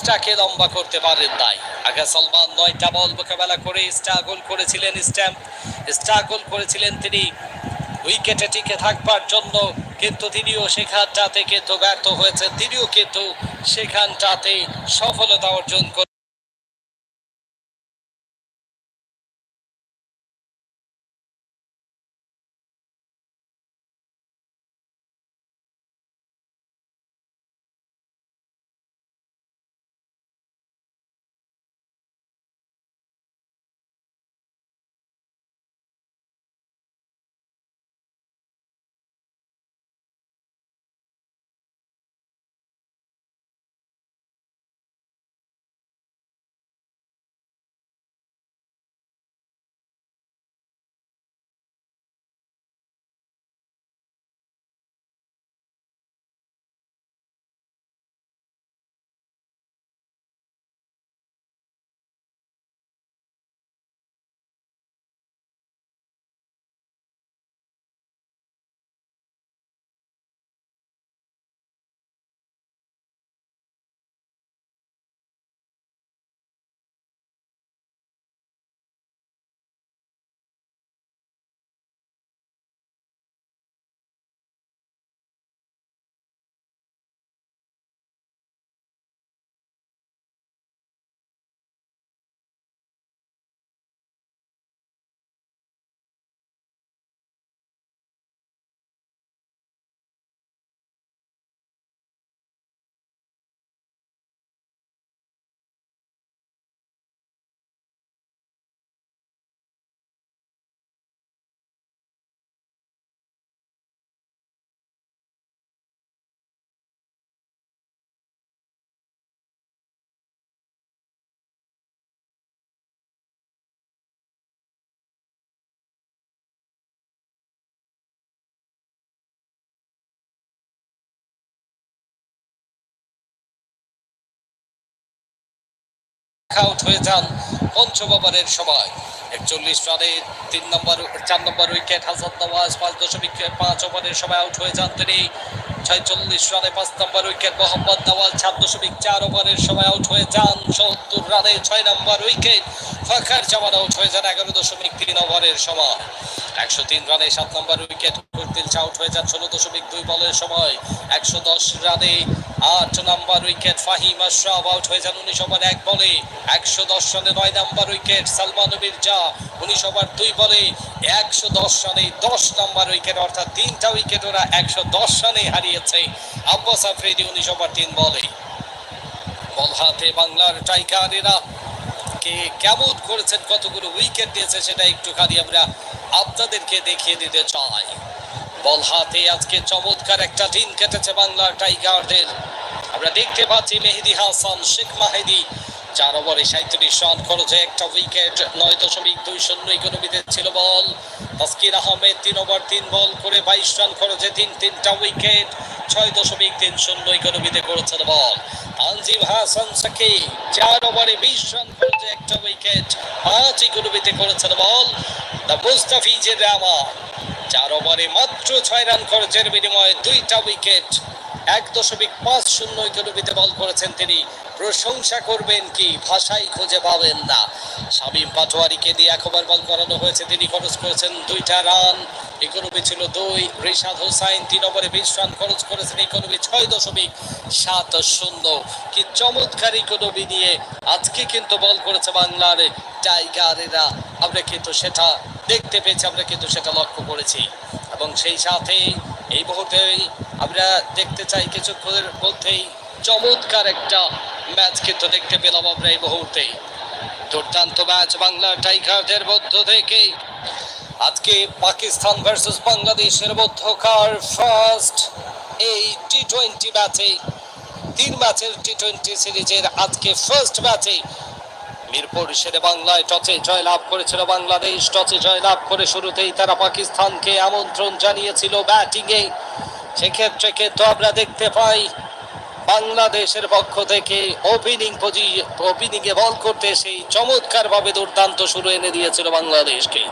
ইনিংসটাকে লম্বা করতে পারেন নাই। আগে সলমান নয়টা বল মোকাবেলা করে স্ট্রাগল করেছিলেন স্ট্যাম্প। স্ট্রাগল করেছিলেন তিনি। উইকেটে টিকে থাকবার জন্য কিন্তু তিনিও সেখানটাতে কিন্তু ব্যর্থ হয়েছেন। তিনিও কিন্তু সেখানটাতে সফলতা অর্জন করে আউট হয়ে যান পঞ্চম ওভারের সময়। একচল্লিশ রানে তিন নম্বর, চার নম্বর উইকেট হাসান নওয়াজ, পাঁচ দশমিক পাঁচ ওভারের সময় আউট হয়ে যান তিনি। ছয়চল্লিশ রানে পাঁচ নম্বর উইকেট মোহাম্মদ নওয়াজ সাত দশমিক চার ওভারের সময় আউট হয়ে যান। সত্তর রানে ছয় নম্বর উইকেট ফাখার জামান আউট হয়ে যান এগারো দশমিক তিন ওভারের সময়। একশো তিন রানে সাত নম্বর উইকেট কুর্তিল আউট হয়ে যান ষোলো দশমিক দুই বলের সময়। একশো দশ রানে আট নম্বর উইকেট ফাহিম আশরাফ আউট হয়ে যান উনিশ ওভার এক বলে। একশো দশ রানে নয় নম্বর উইকেট সালমান মির্জা উনিশ ওভার দুই বলে। একশো দশ রানে দশ নম্বর উইকেট, অর্থাৎ তিনটা উইকেট ওরা একশো দশ রানে হারিয়েছে। আব্বাস আফ্রিদি উনিশ ওভার তিন বলে বল হাতে বাংলার টাইগারেরা। কে কেমন করেছেন, কতগুলো উইকেট দিয়েছে, সেটা একটুখানি আমরা আপনাদেরকে দেখিয়ে দিতে চাই। বল হাতে আজকে চমৎকার একটা দিন কেটেছে বাংলার টাইগারদের। আমরা দেখতে পাচ্ছি মেহেদি হাসান, শেখ মাহেদি চার ওভারে সাঁত্রিশ রান করেছে একটা উইকেট নয় দশমিক দুই শূন্য ইকোনমিতে ছিল বল। তাসকির আহমেদ তিন ওভার, তিন বল করে বাইশ রান করেছে, তিন তিনটা উইকেট ছয় দশমিক তিন শূন্য ইকোনমিতে করেছেন বল। তানজিম হাসান সাকি চার ওভারে বিশ রান করেছে, একটা উইকেট পাঁচ ইকোনমিতে করেছেন বল। দ্য মুস্তাফিজের রহমান চার ওভারে মাত্র ছয় রান করেছেন বিনিময়ে দুইটা উইকেট এক দশমিক পাঁচ শূন্য ইকোনমিতে বল করেছেন তিনি। প্রশংসা করবেন কি, ভাষাই খুঁজে পাবেন না। শামীম পাটোয়ারিকে দিয়ে একবার বল করানো হয়েছে। তিনি খরচ করেছেন দুইটা রান। ইকোনমি ছিল দুই। রিশাদ হোসাইন তিন ওভারে বিশ রান খরচ করেছেন। ইকোনমি ছয় দশমিক সাত শূন্য। কি চমৎকার ইকোনমি নিয়ে আজকে কিন্তু বল করেছে বাংলার টাইগারেরা। আমরা কিন্তু সেটা দেখতে পেয়েছি, আমরা কিন্তু সেটা লক্ষ্য করেছি। এবং সেই সাথে এই মুহূর্তে আমরা দেখতে চাই কিছুক্ষণের মধ্যেই চমৎকার একটা ম্যাচ কিন্তু দেখতে পেলাম আমরা এই মুহূর্তে দুর্দান্ত ম্যাচ বাংলা টাইগারদের মধ্য থেকে। আজকে পাকিস্তান ভার্সেস বাংলাদেশের মধ্যকার ফার্স্ট এই টি টোয়েন্টি ম্যাচে, তিন ম্যাচের টি টোয়েন্টি সিরিজের আজকে ফার্স্ট ম্যাচে মিরপুর শেরে বাংলায় টচে জয় লাভ করেছিল বাংলাদেশ। টচে জয় লাভ করে শুরুতেই তারা পাকিস্তানকে আমন্ত্রণ জানিয়েছিল ব্যাটিংয়ে। সেক্ষেত্রে কিন্তু আমরা দেখতে পাই বাংলাদেশের পক্ষ থেকে ওপেনিং পজি ওপেনিংয়ে বল করতে সেই চমৎকারভাবে দুর্দান্ত শুরু এনে দিয়েছিল বাংলাদেশকে।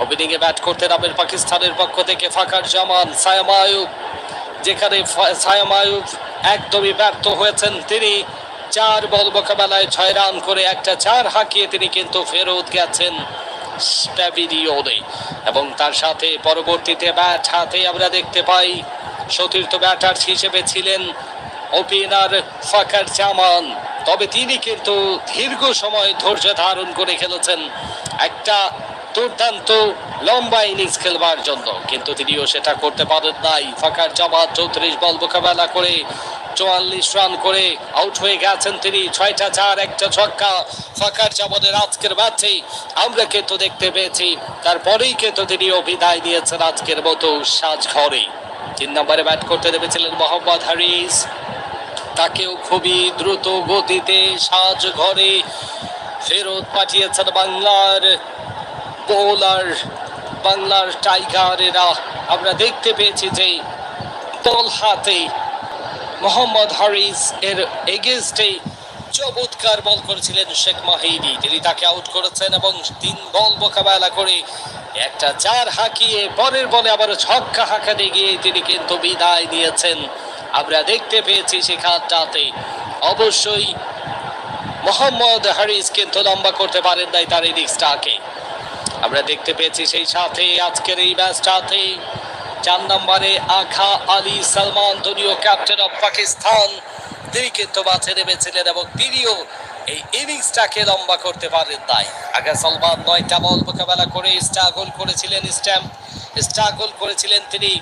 ওপেনিংয়ে ব্যাট করতে নামের পাকিস্তানের পক্ষ থেকে ফাকার জামান সায়াম আয়ুব যেখানে ফা- সায়াম আয়ুব একদমই ব্যর্থ হয়েছেন তিনি। চার বল মোকাবেলায় ছয় রান করে একটা চার হাঁকিয়ে তিনি কিন্তু ফেরত গেছেন এবং তার সাথে পরবর্তীতে ব্যাট হাতে আমরা দেখতে পাই সতীর্থ ব্যাটার হিসেবে ছিলেন ওপেনার ফাকার জামান। তবে তিনি কিন্তু দীর্ঘ সময় ধৈর্য ধারণ করে খেলেছেন। একটা দুর্দান্ত লম্বা ইনিংস খেলবার জন্য। কিন্তু তিনিও সেটা করতে পারেন নাই। ফাকার জামাত চৌত্রিশ বল মোকাবেলা করে চুয়াল্লিশ রান করে আউট হয়ে গেছেন তিনি। ছয়টা চার, একটা ছক্কা। ফাঁকার জামানের আজকের ম্যাচে আমরা কিন্তু দেখতে পেয়েছি। তারপরেই কিন্তু তিনিও বিদায় নিয়েছেন আজকের মতো সাজ ঘরে তিন নম্বরে ব্যাট করতে নেমেছিলেন মোহাম্মদ হারিস। তাকেও খুবই দ্রুত গতিতে সাজ ঘরে ফেরত পাঠিয়েছেন বাংলার বোলার, বাংলার টাইগারেরা। আমরা দেখতে পেয়েছি যে বল হাতে মোহাম্মদ হারিস এর এগেনস্টে চমৎকার বল করেছিলেন শেখ মাহিদি। তিনি তাকে আউট করেছেন এবং তিন বল মোকাবেলা করে একটা চার হাঁকিয়ে পরের বলে আবার ছক্কা হাঁকাতে গিয়ে তিনি কিন্তু বিদায় নিয়েছেন। আমরা দেখতে পেয়েছি সেখানটাতে। অবশ্যই মোহাম্মদ হারিস কিন্তু লম্বা করতে পারেন নাই তার ইনিংসটাকে আমরা দেখতে পেয়েছি সেই সাথে আজকের এই ম্যাচটাতে চার নম্বরে আখা আলী সালমান দলীয় ক্যাপ্টেন অফ পাকিস্তান। তিনি কিন্তু মাঠে নেমেছিলেন এবং তিনিও এই ইনিংসটাকে লম্বা করতে পারেন তাই আগা সালমান নয়টা বল মোকাবেলা করে স্ট্রাগল করেছিলেন স্ট্যাম্প। স্ট্রাগল করেছিলেন তিনি।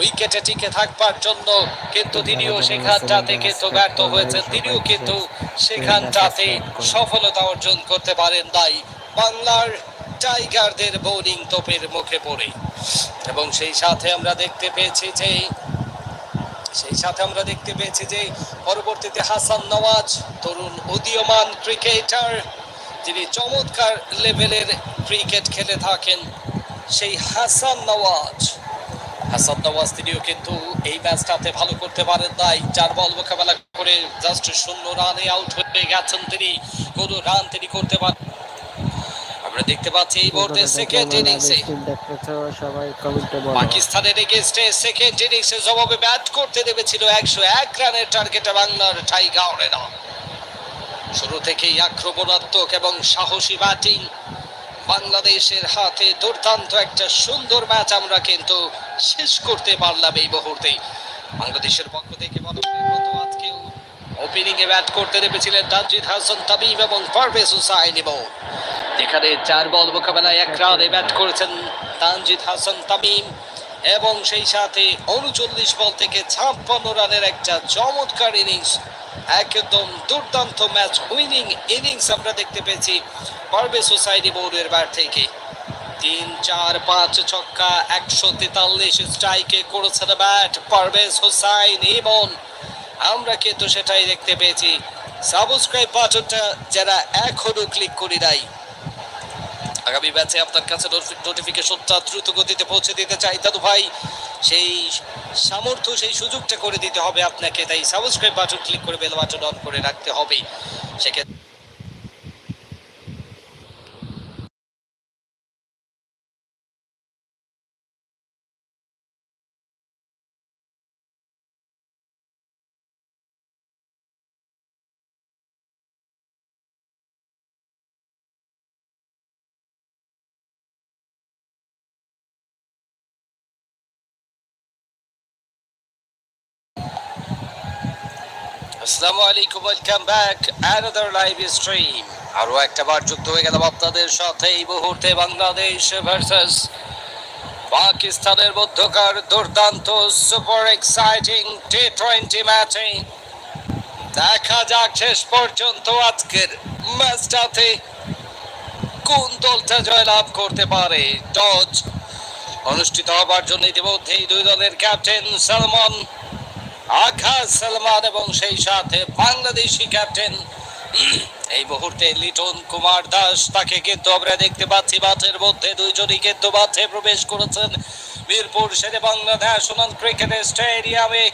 উইকেটে টিকে থাকবার জন্য কিন্তু তিনিও সেখানটাতে কিন্তু ব্যর্থ হয়েছেন। তিনিও কিন্তু সেখানটাতে সফলতা অর্জন করতে পারেন তাই বাংলার টাইগারদের বোলিং তোপের মুখে পড়ে। এবং সেই সাথে আমরা দেখতে পেয়েছি যে, সেই সাথে আমরা দেখতে পেয়েছি যে, পরবর্তীতে হাসান নওয়াজ, তরুণ উদীয়মান ক্রিকেটার, যিনি চমৎকার লেভেলের ক্রিকেট খেলে থাকেন, সেই হাসান নওয়াজ। হাসান নওয়াজ তিনিও কিন্তু এই ম্যাচটাতে ভালো করতে পারেন নাই। চার বল মোকাবেলা করে জাস্ট শূন্য রানে আউট হয়ে গেছেন তিনি। কোনো রান তিনি করতে পারেন আমরা দেখতে পাচ্ছি এই মুহূর্তে সেকেন্ড ইনিংসে সবাই কমেন্টে বলো। পাকিস্তানের এগেনস্টে সেকেন্ড ইনিংসে জবাবে ব্যাট করতে নেমেছিল একশো এক রানের টার্গেটে বাংলার টাইগারেরা শুরু থেকেই আক্রমণাত্মক এবং সাহসী ব্যাটিং বাংলাদেশের হাতে দুর্দান্ত একটা সুন্দর ম্যাচ আমরা কিন্তু শেষ করতে পারলাম এই মুহূর্তে। বাংলাদেশের পক্ষ থেকে আজকেও ওপেনিং এ ব্যাট করতে নেমেছিলেন তানজিদ হাসান তামিম এবং পারভেজ হুসাইন। এবং যেখানে চার বল মোকাবেলায় এক রানে ব্যাট করেছেন তানজিদ হাসান তামিম এবং সেই সাথে উনচল্লিশ বল থেকে ছাপ্পান্ন রানের একটা চমৎকার ইনিংস, একদম দুর্দান্ত ম্যাচ, উইনিং ইনিংস আমরা দেখতে পেয়েছি পারভেজ সোসাইটি বোর্ডের ব্যাট থেকে। তিন, চার, পাঁচ, ছক্কা, একশো তেতাল্লিশ স্ট্রাইকে করেছেন ব্যাট পারভেজ হোসাইন এবং আমরা কিন্তু সেটাই দেখতে পেয়েছি। সাবস্ক্রাইব বাটনটা যারা এখনও ক্লিক করি নাই আগামী ম্যাচে আপনার কাছে নোটিফিকেশনটা দ্রুত গতিতে পৌঁছে দিতে চাই। দাদু ভাই, সেই সামর্থ্য, সেই সুযোগটা করে দিতে হবে আপনাকে। তাই সাবস্ক্রাইব বাটন ক্লিক করে বেল বাটন অন করে রাখতে হবে। সেক্ষেত্রে আসসালামু আলাইকুম welcome back another live stream আরও একটা বার যুক্ত হয়ে গেলাম আপনাদের সাথে এই মুহূর্তে বাংলাদেশ ভার্সেস পাকিস্তানের মধ্যকার দুর্দান্ত সুপার এক্সাইটিং টি টোয়েন্টি ম্যাচে দেখা যাক শেষ পর্যন্ত আজকের ম্যাচটাতে কোন দলটা জয়লাভ করতে পারে। টস অনুষ্ঠিত হবার জন্য ইতিমধ্যেই দুই দলের ক্যাপ্টেন সালমান আকাশ সালমান এবং সেই সাথে বাংলাদেশি ক্যাপ্টেন। এই মুহূর্তে লিটন কুমার দাস তাকে কিন্তু আমরা দেখতে পাচ্ছি মাঠের মধ্যে। দুইজনই কিন্তু মাঠে প্রবেশ করেছেন। মিরপুর সেরে বাংলা ন্যাশনাল ক্রিকেট স্টেডিয়ামে।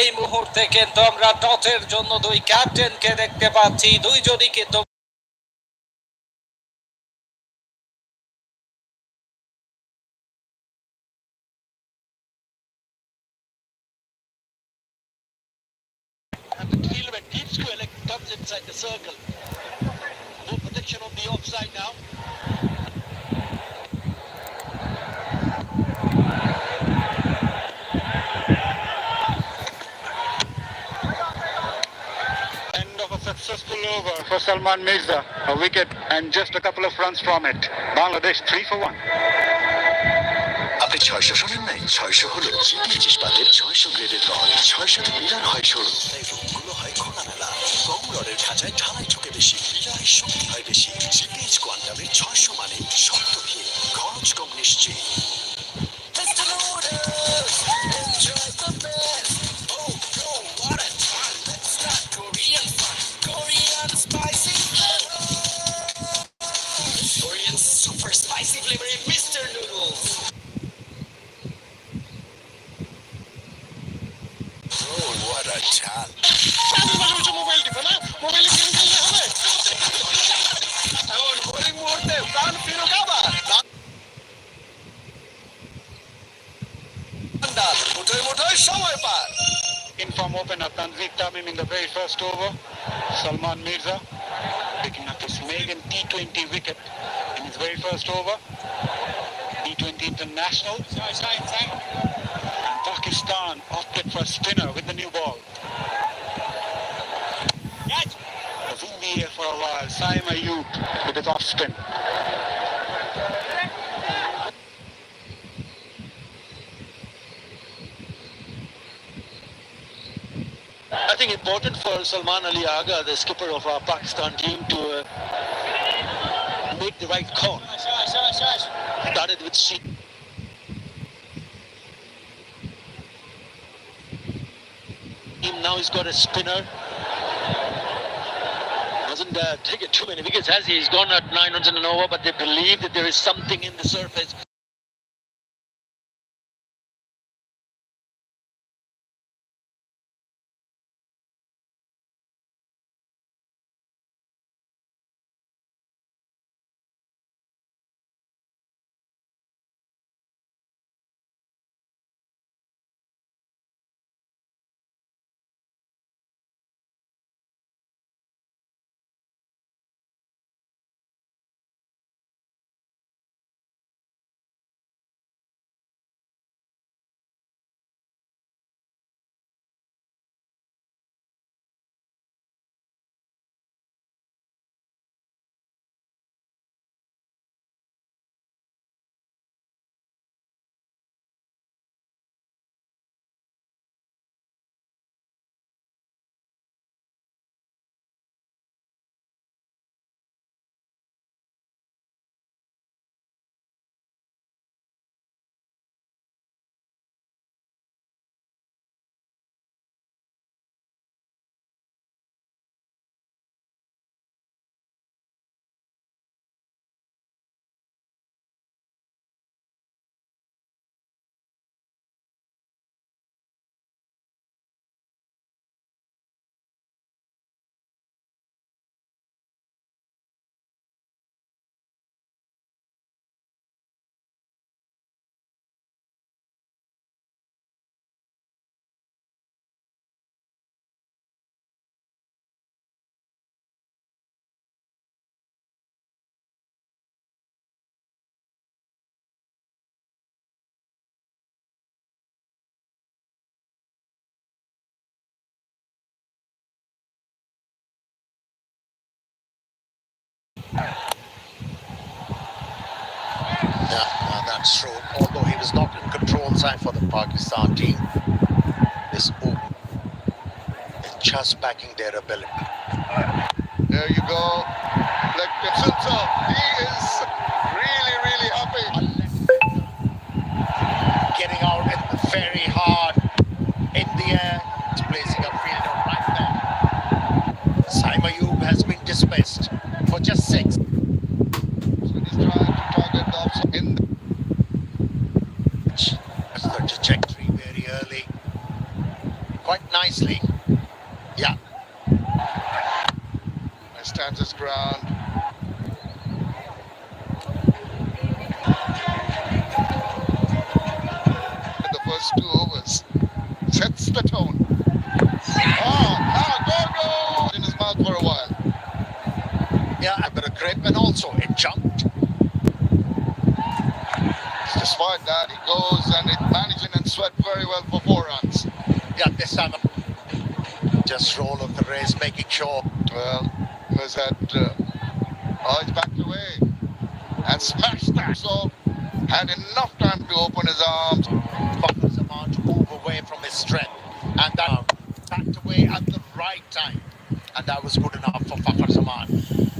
এই মুহূর্তে কিন্তু আমরা টসের জন্য দুই ক্যাপ্টেনকে দেখতে পাচ্ছি। দুইজনই কিন্তু circle. No protection on the offside now. End of a successful over for Salman Mirza. A wicket and just a couple of runs from it. Bangladesh 3 for 1. আপনি ছয়শো শোনেন নাই ছয়শো হলো জিপিএইচ ইস্পাতের ছয়শো গ্রেডের রড ছয়শোতে মিলার হয় সরু কম রডের খাঁচায় ঢালাই Tanveer Tamim in the very first over. Salman Mirza picking up his maiden T20 wicket in his very first over. T20 international. And Pakistan opted for a spinner with the new ball. Was in the air for a while. Saim Ayub with his off spin. I think important for Salman Ali Agha, the skipper of our Pakistan team, to uh, make the right call. Started with C. Now he's got a spinner. Doesn't uh, take it too many wickets, has he? He's gone at nine runs and an over, but they believe that there is something in the surface. Although he was not in control side for the Pakistan team, this over is just backing their ability. There you go. Like he is really, really happy. Getting out in very hard in the air. It's placing a fielder right there. Saima Ayub has been dismissed for just six. So he's trying to target the offside in the That's the trajectory very early. Quite nicely. Yeah, stands his ground. In the first two overs, sets the tone. Oh, now go go in his mouth for a while. Grip and also it jumped. Despite that, he goes and it managing and sweat very well for four runs. Yeah, this time just roll of the race, making sure Well, was that uh, oh, he's backed away and smashed that. So had enough time to open his arms. Fakhr Zaman to move away from his strength and that backed away at the right time. And that was good enough for Fakhr Zaman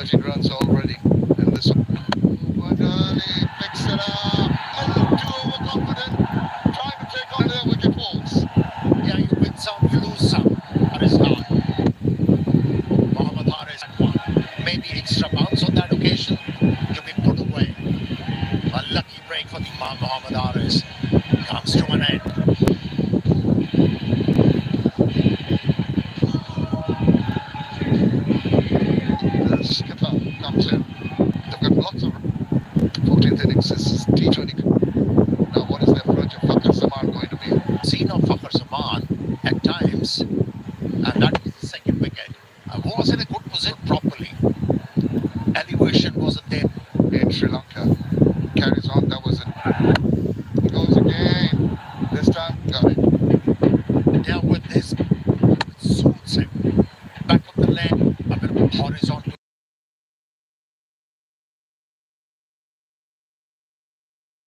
13 runs already in this this is T20